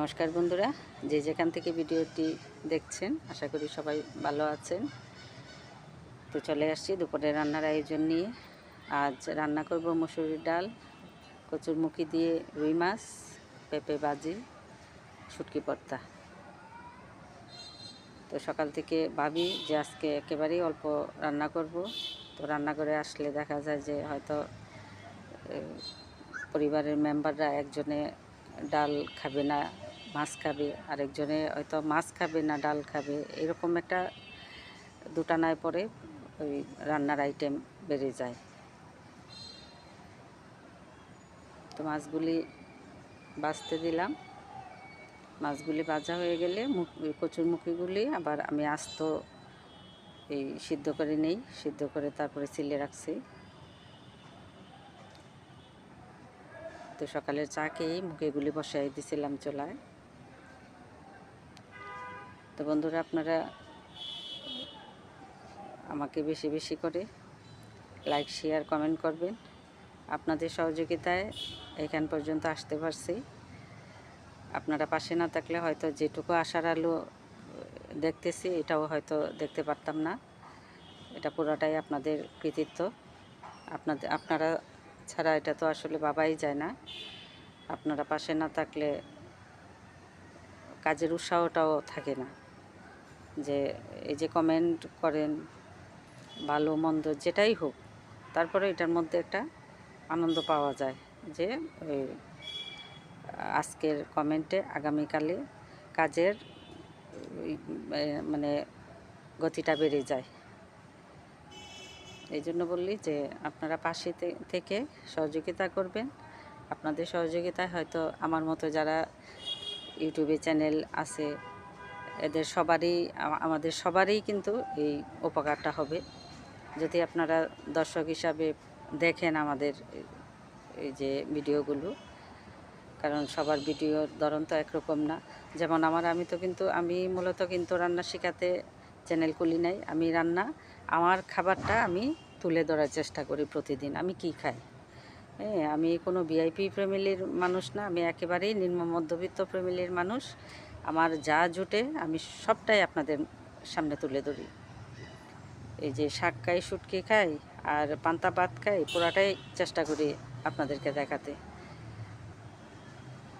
নমস্কার বন্ধুরা, যে যেখান থেকে ভিডিওটি দেখছেন, আশা করি সবাই ভালো আছেন। তো চলে আসছি দুপুরে রান্নার আয়োজন নিয়ে। আজ রান্না করব মসুরির ডাল, কচুরমুখী দিয়ে রুই মাছ, পেঁপে বাজি শুটকি পর্তা তো সকাল থেকে ভাবি যে আজকে একেবারেই অল্প রান্না করব। তো রান্না করে আসলে দেখা যায় যে হয়তো পরিবারের মেম্বাররা একজনে ডাল খাবে না মাছ খাবে, আরেকজনে হয়তো মাছ খাবে না ডাল খাবে, এরকম একটা দুটানায় পরে ওই রান্নার আইটেম বেড়ে যায়। তো মাছগুলি বাছতে দিলাম। মাছগুলি ভাজা হয়ে গেলে কচুরমুখিগুলি আবার আমি আস্ত এই সিদ্ধ করে নেই, সিদ্ধ করে তারপরে চিলে রাখছি। তো সকালের চা খেয়েই মুখেগুলি বসাই দিছিলাম চুলায়। তো বন্ধুরা আপনারা আমাকে বেশি বেশি করে লাইক শেয়ার কমেন্ট করবেন। আপনাদের সহযোগিতায় এখান পর্যন্ত আসতে পারছি। আপনারা পাশে না থাকলে হয়তো যেটুকু আশার আলো দেখতেছি, এটাও হয়তো দেখতে পারতাম না। এটা পুরোটাই আপনাদের কৃতিত্ব। আপনাদের আপনারা ছাড়া এটা তো আসলে বাবাই যায় না। আপনারা পাশে না থাকলে কাজের উৎসাহটাও থাকে না। যে এই যে কমেন্ট করেন, ভালো, মন্দ, যেটাই হোক, তারপরে এটার মধ্যে একটা আনন্দ পাওয়া যায় যে ওই, আজকের কমেন্টে আগামীকালে কাজের মানে গতিটা বেড়ে যায়। এই জন্য বললি যে আপনারা পাশে থেকে সহযোগিতা করবেন। আপনাদের সহযোগিতায় হয়তো আমার মতো যারা ইউটিউবে চ্যানেল আছে এদের সবারই আমাদের সবারই কিন্তু এই উপকারটা হবে। যদি আপনারা দর্শক হিসাবে দেখেন আমাদের এই- যে ভিডিওগুলো, কারণ সবার ভিডিওর ধরন তো একরকম না। যেমন আমার, আমি তো কিন্তু, আমি মূলত কিন্তু রান্না শেখাতে চ্যানেল খুলি নাই। আমি রান্না, আমার খাবারটা আমি তুলে ধরার চেষ্টা করি প্রতিদিন। আমি কি খাই? হ্যাঁ আমি কোনো ভিআইপি ফ্যামিলির মানুষ না। আমি একেবারেই নিম্ন মধ্যবিত্ত ফ্যামিলির মানুষ। আমার যা জুটে আমি সবটাই আপনাদের সামনে তুলে ধরি। এই যে শাক খাই, শুটকি খাই, আর পান্তা ভাত খাই, পুরাটাই চেষ্টা করি আপনাদেরকে দেখাতে।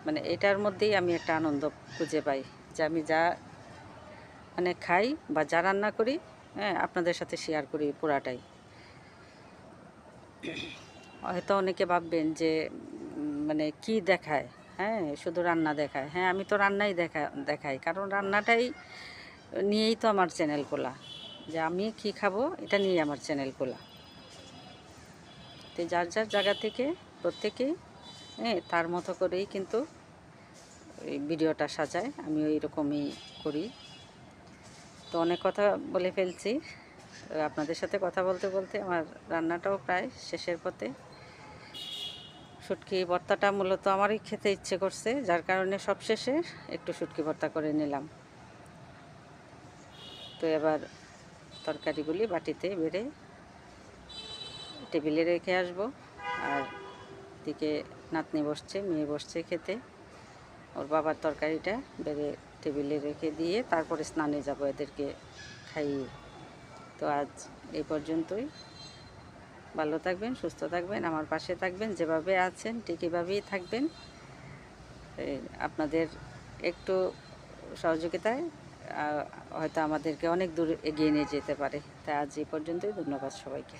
মানে এটার মধ্যেই আমি একটা আনন্দ খুঁজে পাই যে আমি যা মানে খাই বা যা রান্না করি হ্যাঁ আপনাদের সাথে শেয়ার করি পুরাটাই। হয়তো অনেকে ভাববেন যে মানে কি দেখায়? হ্যাঁ শুধু রান্না দেখায়। হ্যাঁ আমি তো রান্নাই দেখা, দেখাই। কারণ রান্নাটাই নিয়েই তো আমার চ্যানেল খোলা। যে আমি কি খাব, এটা নিয়ে আমার চ্যানেল খোলা। তো যার যার জায়গা থেকে প্রত্যেকেই হ্যাঁ তার মতো করেই কিন্তু এই ভিডিওটা সাজায়। আমি ওই রকমই করি। তো অনেক কথা বলে ফেলছি। আপনাদের সাথে কথা বলতে বলতে আমার রান্নাটাও প্রায় শেষের পথে। শুটকি ভর্তাটা মূলত আমারই খেতে ইচ্ছে করছে, যার কারণে সব শেষে একটু শুটকি ভর্তা করে নিলাম। তো এবার তরকারিগুলি বাটিতে বেড়ে টেবিলে রেখে আসব। আর দিকে নাতনি বসছে, মেয়ে বসছে খেতে। ওর বাবার তরকারিটা বেড়ে টেবিলে রেখে দিয়ে তারপরে স্নানে যাব এদেরকে খাইয়ে। তো আজ এই পর্যন্তই। ভালো থাকবেন, সুস্থ থাকবেন, আমার পাশে থাকবেন, যেভাবে আছেন ঠিক এভাবেই থাকবেন। আপনাদের একটু সহযোগিতায় হয়তো আমাদেরকে অনেক দূর এগিয়ে নিয়ে যেতে পারে। তাই আজ এই পর্যন্তই, ধন্যবাদ সবাইকে।